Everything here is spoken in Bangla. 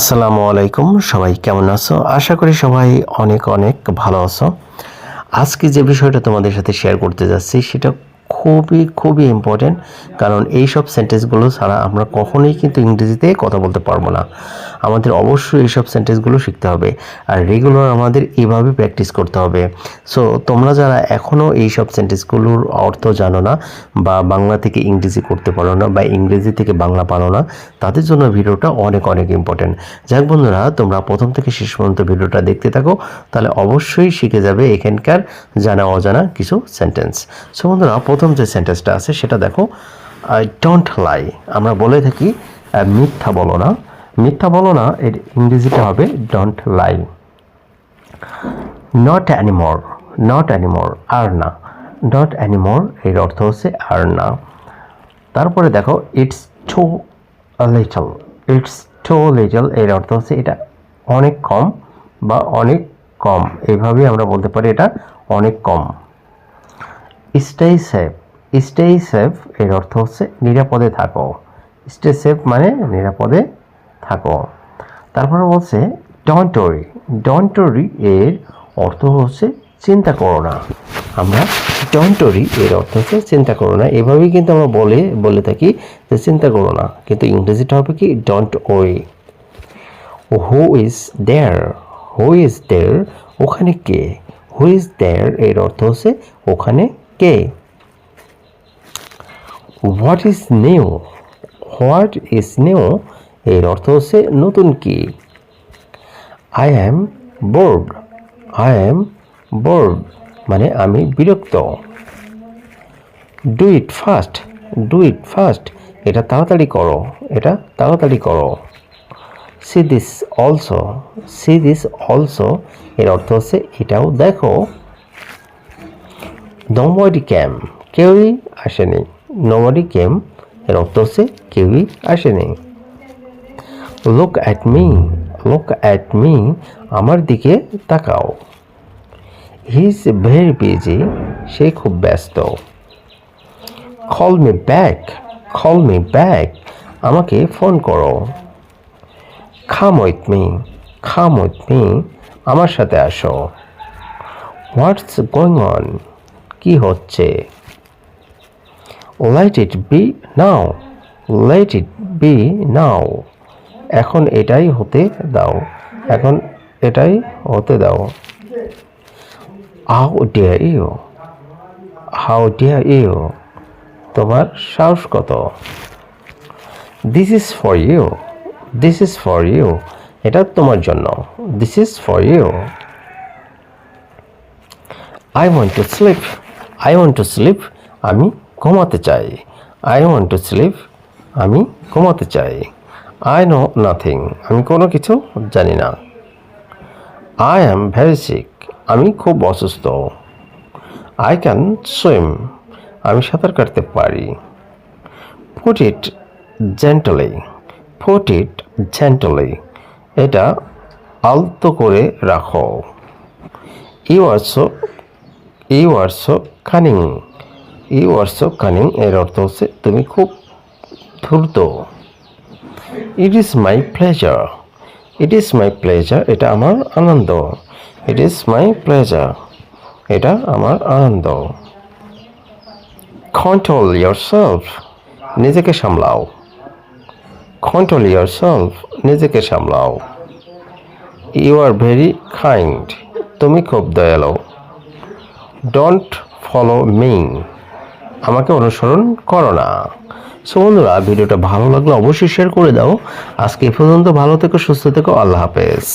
আসসালামু আলাইকুম, সবাই কেমন আছো? আশা করি সবাই অনেক অনেক ভালো আছো। আজকে যে বিষয়টা তোমাদের সাথে শেয়ার করতে যাচ্ছি, সেটা খুবই খুবই ইম্পর্টেন্ট কারণ এই সব সেন্টেন্সগুলো ছাড়া আমরা কখনোই কিন্তু ইংরেজিতে কথা বলতে পারব না। আমাদের অবশ্যই এইসব সেন্টেন্সগুলো শিখতে হবে। আর রেগুলার আমাদের এভাবে প্র্যাকটিস করতে হবে। সো তোমরা যারা এখনও এইসব সেন্টেন্সগুলোর অর্থ জানো না বা বাংলা থেকে ইংরেজি করতে পারো না বা ইংরেজি থেকে বাংলা পারো না, তাদের জন্য ভিডিওটা অনেক অনেক ইম্পর্টেন্ট যাক বন্ধুরা, তোমরা প্রথম থেকে শেষ পর্যন্ত ভিডিওটা দেখতে থাকো, তাহলে অবশ্যই শিখে যাবে এখানকার জানা অজানা কিছু সেন্টেন্স সো বন্ধুরা, প্রথম যে সেন্টেন্সটা আছে সেটা দেখো আই ডোন্ট লাই আমরা বলে থাকি মিথ্যা বলো না। মিথ্যা বলো না, এর ইংরেজিটা হবে don't lie not anymore not anymore আর না। নট অ্যানিমোর এর অর্থ হচ্ছে আর না। তারপরে দেখো it's too little it's too little এর অর্থ হচ্ছে এটা অনেক কম বা অনেক কম। এইভাবেই আমরা বলতে পারি এটা অনেক কম। স্টে সেফ স্টে সেফ এর অর্থ হচ্ছে নিরাপদে থাকো। স্টে সেফ মানে নিরাপদে থাকো। তারপরে বলছে ডন্টরি ডন্টরি এর অর্থ হচ্ছে চিন্তা করো না। আমরা ডন্টরি এর অর্থ হচ্ছে চিন্তা করো না। এভাবেই কিন্তু আমরা বলে বলে থাকি যে চিন্তা করো না। কিন্তু ইংরেজিটা হবে কি ডন্ট ওরি who is there who is there ওখানে কে? হু ইজ দেয়ার এর অর্থ হচ্ছে ওখানে কে? What is new what is new এর অর্থ হচ্ছে নতুন কি? I am bored I am bored মানে আমি বিরক্ত। Do it fast do it fast এটা তাড়াতাড়ি করো। এটা তাড়াতাড়ি করো। See this also see this also এর অর্থ হচ্ছে এটাও দেখো। নোবডি ক্যাম কেউই আসেনি। নোবডি ক্যাম এর অর্থ হচ্ছে কেউই আসেনি। Look at me look at me আমার দিকে তাকাও। হি ইজ ভেরি বিজি সে খুব ব্যস্ত। Call me back call me back আমাকে ফোন করো। Come with me come with me আমার সাথে আসো। হোয়াটস গোয়িং অন কি হচ্ছে? Let it be now let it be now এখন এটাই হতে দাও। এখন এটাই হতে দাও। How dare you how dare you তোমার সাহস কত? This is for you this is for you এটা তোমার জন্য। This is for you I want to sleep I want to sleep আমি ঘুমাতে চাই। আই ওয়ান্ট টু স্লিপ আমি ঘুমাতে চাই। আই নো নাথিং আমি কোনো কিছু জানি না। আই অ্যাম ভেরি সিক আমি খুব অসুস্থ। আই ক্যান সুইম আমি সাঁতার কাটতে পারি। Put it gently put it gently এটা আলতো করে রাখো। You are so you are so cunning you are so cunning এর অর্থ হচ্ছে তুমি খুব ধূর্ত। It is my pleasure it is my pleasure এটা আমার আনন্দ। ইট ইজ মাই প্লেজার এটা আমার আনন্দ। কন্ট্রোল ইয়ার সেলফ নিজেকে সামলাও। কন্ট্রোল ইয়ার সেলফ নিজেকে সামলাও। ইউ আর ভেরি কাইন্ড তুমি খুব দয়ালু। ডোন্ট ফলো মি আমাকে অনুসরণ করো না। সো বন্ধুরা, ভিডিওটা ভালো লাগলে অবশ্যই শেয়ার করে দাও। আজকে এ পর্যন্ত ভালো থেকো, সুস্থ থেকো, আল্লাহ হাফেজ।